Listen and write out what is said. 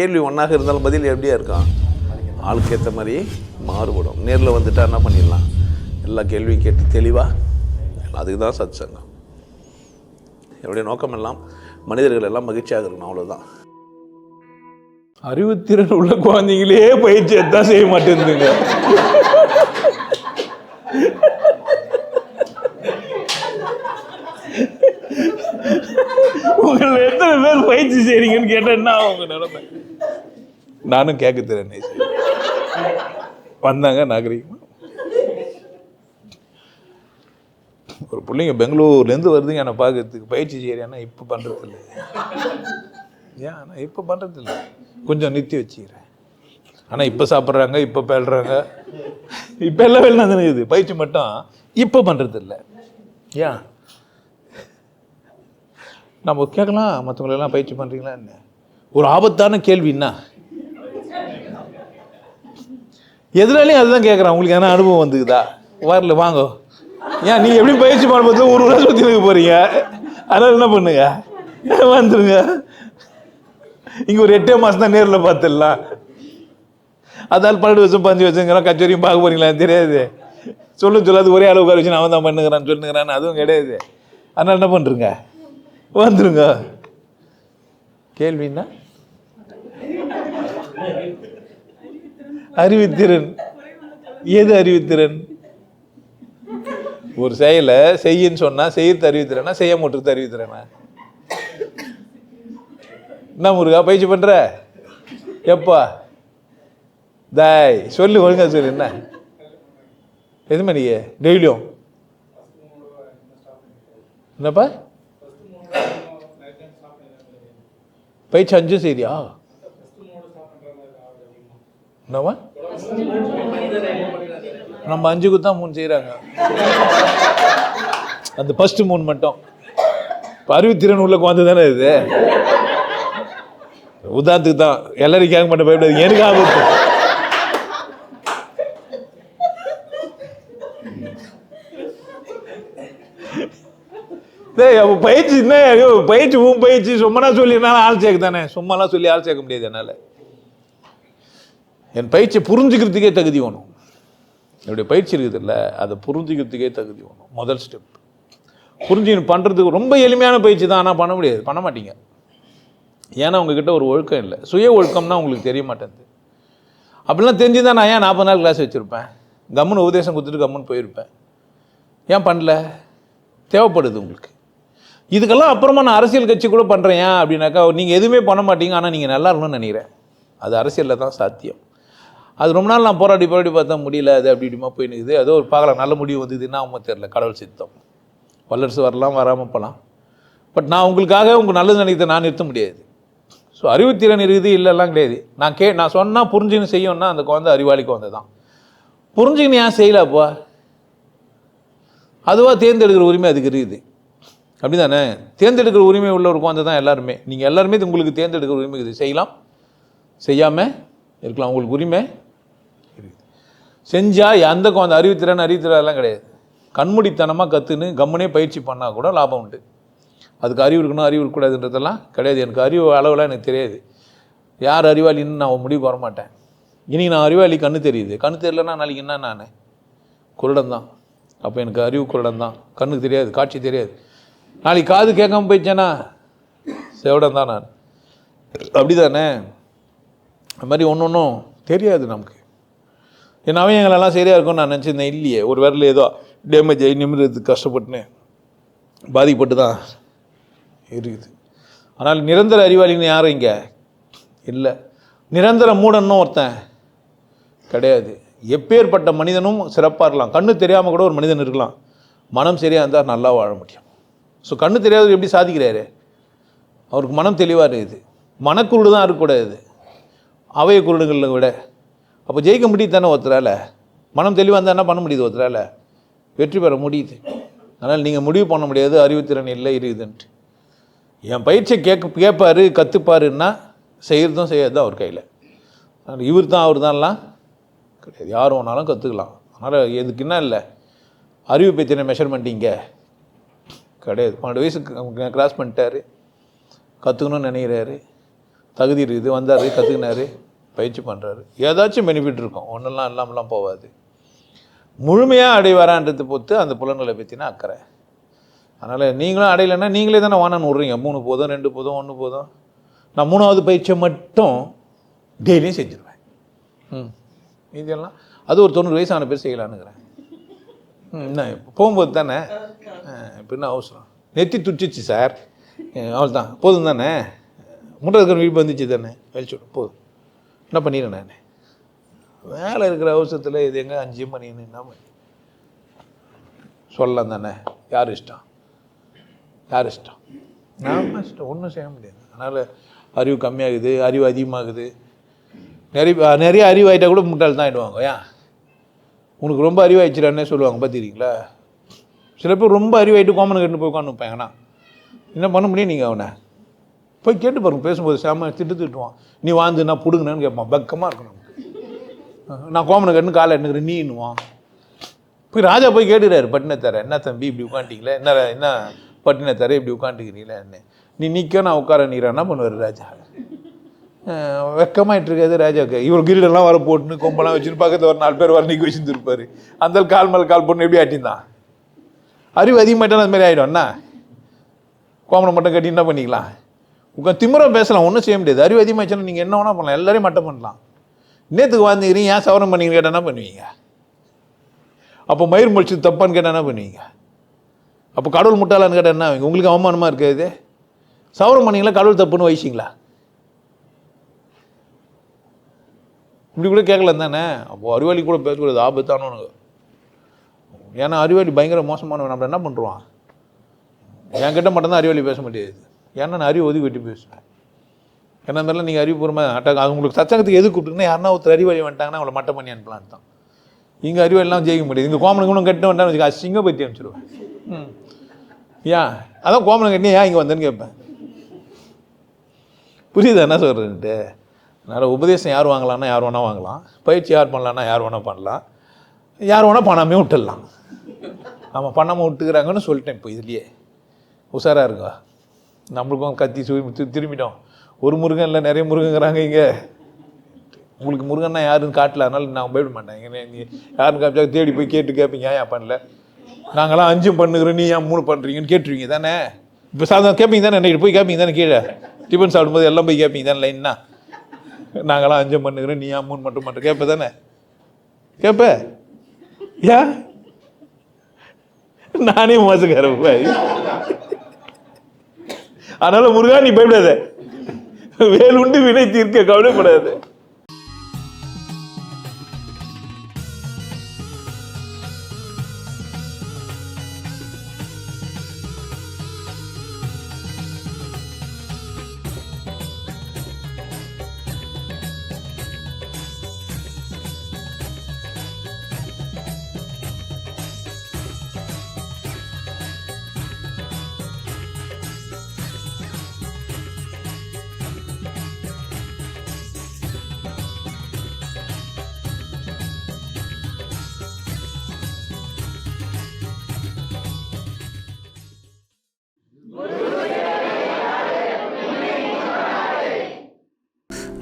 கேள்வி ஒன்றாக இருந்தாலும் பதில் எப்படியா இருக்கான் ஆளுக்கு ஏற்ற மாதிரி மாறுபடும். நேரில் வந்துட்டா என்ன பண்ணிடலாம்? எல்லா கேள்வியும் கேட்டு தெளிவாக அதுக்கு தான் சத் சங்கம் என்னுடைய நோக்கம் எல்லாம் மனிதர்கள் எல்லாம் மகிழ்ச்சியாக இருக்கணும் அவ்வளோதான் அறிவுத்திறன் உள்ள குழந்தைங்களே பயிற்சி எதான் செய்ய மாட்டேங்குதுங்க. உங்களை எத்தனை பேர் பயிற்சி செய்றீங்கன்னு கேட்டா என்ன ஆகும் நிலைமை? நானும் கேட்க தெரியும் வந்தாங்க நாகரிகமாக ஒரு பிள்ளைங்க பெங்களூர்லேருந்து வருதுங்க என்னை பார்க்கறதுக்கு. பயிற்சி செய்கிறேன்னா இப்போ பண்ணுறது இல்லை ஏன் ஆனால் இப்போ பண்ணுறது இல்லை கொஞ்சம் நிறுத்தி வச்சுக்கிறேன். ஆனால் இப்போ சாப்பிட்றாங்க இப்போ பேழ்கிறாங்க இப்போ எல்லாம் வேலை தானே இது பயிற்சி மட்டும் இப்போ பண்ணுறது இல்லை ஏன்? நம்ம கேட்கலாம் மற்றவங்களெல்லாம் பயிற்சி பண்ணுறீங்களா என்ன? ஒரு ஆபத்தான கேள்வி என்ன அதுதான் கேட்குறான் உங்களுக்கு எதனா அனுபவம் வந்துக்குதா வரல வாங்க. ஏன் நீங்கள் எப்படி பயிற்சி பண்ணும்போது ஒரு ஊராக சுற்றி இருக்க போகிறீங்க அதனால் என்ன பண்ணுங்க? வந்துருங்க. இங்கே ஒரு எட்டே மாதம் தான் நேரில் பார்த்துடலாம். அதால் பன்னெண்டு வருஷம் பஞ்சு வருஷங்கிறோம் கச்சேரியும் பார்க்க போறீங்களான்னு தெரியாது. சொல்லு சொல்லாது ஒரே அளவு உட்கார வச்சு நான் அவன் தான் பண்ணுங்கிறான் சொல்லுங்கிறான் அதுவும் கிடையாது. அதனால் என்ன பண்ணுறங்க வந்துருங்க. கேள்வின்னா? அறிவுத்திறன். எது அறிவுத்திறன்? ஒரு செயலை செய்யின்னு சொன்னா செய்யறது அறிவித்திறனா செய்ய மாட்டுறது அறிவித்திறனா? என்ன முருகா பயிற்சி பண்ற? எப்பா? தாய் சொல்லு ஒழுங்கா சொல்லு என்ன? எது மணிக்கு டெய்லியும்? என்னப்பா? பயிற்சி அஞ்சும் சரியா என்னவா நம்ம அஞ்சுக்கு தான் மூணு செய்கிறாங்க அந்த ஃபஸ்ட்டு மூணு மட்டும். இப்போ அறிவுத்திறன் உள்ள குழந்தை தானே இது? உதாரணத்துக்கு தான் எல்லாரும் கேட்க மாட்டேன் பயப்படாது எனக்கு ஆபத்து. அப்போ பயிற்சி என்ன? பயிற்சி உன் பயிற்சி. சும்மானா சொல்லி என்னால் ஆள் சேர்க்க தானே சும்மாலாம் சொல்லி ஆள் சேர்க்க முடியாது என்னால். என் பயிற்சியை புரிஞ்சுக்கிறதுக்கே தகுதி வேணும். என்னுடைய பயிற்சி இருக்குதுல்ல அதை புரிஞ்சுக்கிறதுக்கே தகுதி வேணும். முதல் ஸ்டெப் புரிஞ்சு பண்ணுறதுக்கு ரொம்ப எளிமையான பயிற்சி தான் ஆனால் பண்ண முடியாது. பண்ண மாட்டீங்க. ஏன்னா உங்ககிட்ட ஒரு ஒழுக்கம் இல்லை. சுய ஒழுக்கம்னா உங்களுக்கு தெரிய மாட்டேங்குது. அப்படிலாம் தெரிஞ்சுதான் நான் ஏன் நாற்பது நாள் கிளாஸ் வச்சுருப்பேன்? கம்முன்னு உபதேசம் கொடுத்துட்டு கம்முன்னு போயிருப்பேன். ஏன் பண்ணல? தேவைப்படுது உங்களுக்கு. இதுக்கெல்லாம் அப்புறமா நான் அரசியல் கட்சி கூட பண்ணுறேன் ஏன் அப்படின்னாக்கா நீங்கள் எதுவுமே பண்ண மாட்டீங்க ஆனால் நீங்கள் நல்லா இருக்கணும்னு நினைக்கிறேன். அது அரசியலில் தான் சாத்தியம். அது ரொம்ப நாள் நான் போராடி போராடி பார்த்தா முடியல. அது அப்படி இப்படிமா போய் நிற்குது ஏதோ ஒரு பார்க்கலாம் நல்ல முடிவு வந்ததுன்னா என்ன தெரில கடவுள் சித்தம். வல்லரசு வரலாம் வராமல் போகலாம் பட் நான் உங்களுக்காக உங்கள் நல்லது நினைக்கிறத நான் நிறுத்த முடியாது. ஸோ அறிவுத்திறன் இருக்குது இல்லைலாம் கிடையாது. நான் கே நான் சொன்னால் புரிஞ்சுன்னு செய்யணும்னா அந்த குழந்தை அறிவாளி குழந்தை தான் புரிஞ்சுக்கின்னு ஏன் செய்யலாப்பா அதுவாக தேர்ந்தெடுக்கிற உரிமை அதுக்கு இருக்குது. அப்படி தானே தேர்ந்தெடுக்கிற உரிமை உள்ள ஒரு குழந்தை தான் எல்லாருமே. நீங்கள் எல்லாருமே இது உங்களுக்கு தேர்ந்தெடுக்கிற உரிமை இது செய்யலாம். செய்யாமல் இருக்கலாம். உங்களுக்கு உரிமை. செஞ்சால் எந்த அந்த அறிவுத்திறன் அறிவுத்திறன் கிடையாது. கண்மூடித்தனமாக கற்றுன்னு கம்முனே பயிற்சி பண்ணால் கூட லாபம் உண்டு. அதுக்கு அறிவு இருக்கணும் அறிவு இருக்கக்கூடாதுன்றதெல்லாம் கிடையாது. எனக்கு அறிவு அளவெல்லாம் எனக்கு தெரியாது. யார் அறிவாளின்னு நான் முடிவு வர மாட்டேன் இனி நான் அறிவாளி கண்ணு தெரியுது. கண்ணு தெரியலன்னா நாளைக்கு என்ன நான்? குருடன் தான் அப்போ எனக்கு அறிவு குருடன் தான் கண்ணுக்கு தெரியாது காட்சி தெரியாது. நாளைக்கு காது கேட்காம போயிடுச்சேனா செவடன் தான் நான். அப்படி தானே அது மாதிரி ஒன்று ஒன்றும் தெரியாது நமக்கு. என் அவயங்களெல்லாம் சரியாக இருக்கும்னு நான் நினச்சிருந்தேன். இல்லையே ஒரு விரல் ஏதோ டேமேஜ் ஆகி நிமிடத்துக்கு கஷ்டப்பட்டுன்னு பாதிக்கப்பட்டு தான் இருக்குது. ஆனால் நிரந்தர அறிவாளின்னு யாரும் இங்கே இல்லை. நிரந்தர மூடன்னும் ஒருத்தன் கிடையாது. எப்பேற்பட்ட மனிதனும் சிறப்பாக இருக்கலாம். கண்ணு தெரியாமல் கூட ஒரு மனிதன் இருக்கலாம். மனம் சரியாக இருந்தால் நல்லா வாழ முடியும். ஸோ கண்ணு தெரியாதவர் எப்படி சாதிக்கிறாரு? அவருக்கு மனம் தெளிவாக இருக்குது. மனக்குருடு தான் இருக்கக்கூடாது. அவைய குருடுகளை விட அப்போ ஜெயிக்க முடியுது தானே ஒருத்தரால்? மனம் தெளிவாக இருந்தால் என்ன பண்ண முடியுது ஒருத்தரால்? வெற்றி பெற முடியுது. அதனால் நீங்கள் முடிவு பண்ண முடியாது அறிவுத்திறன் இல்லை இருக்குதுன்ட்டு என் பயிற்சியை கேட்க கேட்பார் கற்றுப்பாருன்னா செய்கிறதும் செய்யறதும் அவர் கையில்? அதனால் இவர் தான் அவர் தான்லாம் கிடையாது. யார் வேணாலும் கற்றுக்கலாம் அதனால் எதுக்கு என்ன இல்லை? அறிவு பற்றின மெஷர்மெண்ட் இங்கே கிடையாது. பன்னெண்டு வயசுக்கு கிராஸ் பண்ணிட்டாரு. கற்றுக்கணும்னு நினைக்கிறாரு. தகுதி இருக்குது வந்தார் கற்றுக்கினாரு பயிற்சி பண்ணுறாரு ஏதாச்சும் பெனிஃபிட் இருக்கும். ஒன்றெல்லாம் இல்லாமலாம் போகாது முழுமையாக அடைவாரான்றது பொறுத்து அந்த புலன்களை பற்றினா அக்கறை. அதனால் நீங்களும் அடையலைன்னா நீங்களே தானே வானான்னு விட்றீங்க மூணு போதும் ரெண்டு போதும் ஒன்று போதும். நான் மூணாவது பயிற்சியை மட்டும் டெய்லியும் செஞ்சுருவேன். ம். இதெல்லாம் அது ஒரு தொண்ணூறு வயசான பேர் செய்யலான்னுக்கிறேன் ம் என்ன போகும்போது தானே இப்போ என்ன அவசரம்? நெத்தி துடிச்சிச்சு சார். அவள் தான் போதும் தானே? முட்டை வீடு வந்துச்சு தானே? வெளிச்சு விடு போதும். என்ன பண்ணிடுறேன் நான்? வேலை இருக்கிற அவசரத்தில் இது எங்கே அஞ்சு மணின்னு என்ன பண்ணி சொல்லலாம் தானே. யார் இஷ்டம்? யார் இஷ்டம்? நாம் இஷ்டம். ஒன்றும் செய்ய முடியாது. அதனால் அறிவு கம்மியாகுது அறிவு அதிகமாகுது. நிறைய நிறைய அறிவு ஆகிட்டா கூட முட்டாள் தான் ஆகிடுவாங்க ஏன்? உனக்கு ரொம்ப அறிவாயிடுச்சுடானே சொல்லுவாங்க. பார்த்துக்கிறீங்களா சில பேர் ரொம்ப அறிவாயிட்டு கோமனு கட்டு போய் உட்காந்து வைப்பாங்கண்ணா என்ன பண்ண முடியும் நீங்கள் அவனை? போய் கேட்டு பாருங்க பேசும்போது செம்ம திட்டு திட்டுவான் நீ வாழ்ந்து நான் பிடுங்கினேன்னு கேட்பான் பக்கமாக இருக்கணும் நமக்கு. நான் கோமனை கண்ணு காலை எண்ணுக்கிறேன் நீன்னுவான். போய் ராஜா போய் கேட்டுறாரு பட்டினத்தார என்ன தம்பி இப்படி உட்காந்துட்டீங்களே என்ன என்ன பட்டினத்தார இப்படி உட்காந்துக்கிறீங்களே என்ன நீ நிற்க நான் உட்கார நீரா என்ன பண்ணுவார் ராஜா? வெக்கமாயிட்டு இருக்காது ராஜாவுக்கு இவர் கிரீடெல்லாம் வர போட்டுன்னு கொம்பெல்லாம் வச்சுன்னு பக்கத்தில் ஒரு நாலு பேர் வர நிற்க வச்சுருந்துருப்பாரு. அந்த கால் மேலே கால் போட்டு எப்படி ஆட்டிந்தான் அறிவு அதிகமாயிட்டாலும் அது மாதிரி ஆகிடும் என்ன? கோமனை மட்டும் கட்டி என்ன பண்ணிக்கலாம்? உட்காந்து திமிரம் பேசலாம் ஒன்றும் செய்ய முடியாது. அறிவு அதிகமாச்சுன்னா நீங்கள் என்ன வேணால் பண்ணலாம். எல்லாரையும் மட்டம் பண்ணலாம். நேற்றுக்கு வாழ்ந்துக்கிறீங்க ஏன் சவரம் பண்ணிங்கன்னு கேட்டால் என்ன பண்ணுவீங்க? அப்போ மயிர் முடிச்சு தப்பான்னு கேட்டால் என்ன பண்ணுவீங்க? அப்போ கடவுள் முட்டாளான்னு கேட்டால் என்ன ஆவீங்க? உங்களுக்கு அவமானமாக இருக்காது சவரம் பண்ணீங்களா கடவுள் தப்புன்னு வயசிங்களா இப்படி கூட கேட்கலாம் தானே? அப்போ அறிவாளி கூட பேசக்கூடாது ஆபத்தானவனுங்க ஏன்னா அறிவாளி பயங்கர மோசமானவன் நம்ம என்ன பண்ணுறான் என்கிட்ட மட்டும்தான் அறிவாளி பேச முடியாது ஏன்னா நான் அறிவு ஒதுக்கி விட்டு பேசுவேன். என்ன மாதிரிலாம் நீங்கள் அறிவுபூர்வமாக அட்டாக் அது உங்களுக்கு சச்சங்கத்துக்கு எது கூப்பிட்டுங்கன்னா யாருன்னா ஒருத்தர் அறிவாளி வந்துட்டாங்கன்னா அவளை மட்டம் பண்ணி அனுப்பலான்னு தான். இங்கே எல்லாம் ஜெயிக்க முடியாது. இங்கே கோமனுக்கு இன்னும் கட்டு வந்தான்னு வச்சுக்க அசிங்க பற்றி அனுப்பிச்சிடுவேன் ம். ஏன் அதான் கோமனம் கட்டி ஏன் இங்கே வந்தேன்னு கேட்பேன். புரியுதா என்ன சொல்கிறேன்ட்டு அதனால் உபதேசம் யார் வாங்கலாம்னா யார் வேணால் வாங்கலாம். பயிற்சி யார் பண்ணலான்னா யார் வேணால் பண்ணலாம். யார் வேணால் பண்ணாமே விட்டுடலாம். ஆமாம் பண்ணாமல் விட்டுக்கிறாங்கன்னு சொல்லிட்டேன் இப்போ இதுலேயே. உஷாராக இருக்கா? நம்மளுக்கும் கத்தி சுவி திரும்பிட்டோம். ஒரு முருகன் இல்லை நிறைய முருகங்கிறாங்க இங்கே. உங்களுக்கு முருகன்னா யாருன்னு காட்டல அதனால நான் போயிட மாட்டேன். இங்கே நீ யாருன்னு காமிச்சா தேடி போய் கேட்டு கேட்பீங்க ஏன் பண்ணல? நாங்களாம் அஞ்சும் பண்ணுகிறோம் நீ ஏன் மூணு பண்ணுறீங்கன்னு கேட்டுருவீங்க தானே? இப்போ சாதம் கேட்பீங்க தானே நைட்டு போய் கேட்பீங்க தானே கீழே? டிஃபன் சாப்பிடும்போது எல்லாம் போய் கேட்பீங்க தானே லைன்னா நாங்களாம் அஞ்சும் பண்ணுகிறோம் நீ ஏன் மூணு மட்டும் பண்ணுற கேட்ப தானே? கேட்ப ஏன்? நானே மோசக்காரன் அதனால முருகா நீ பயப்படாத. வேலுண்டு வினை தீர்க்க கவலைப்படாது.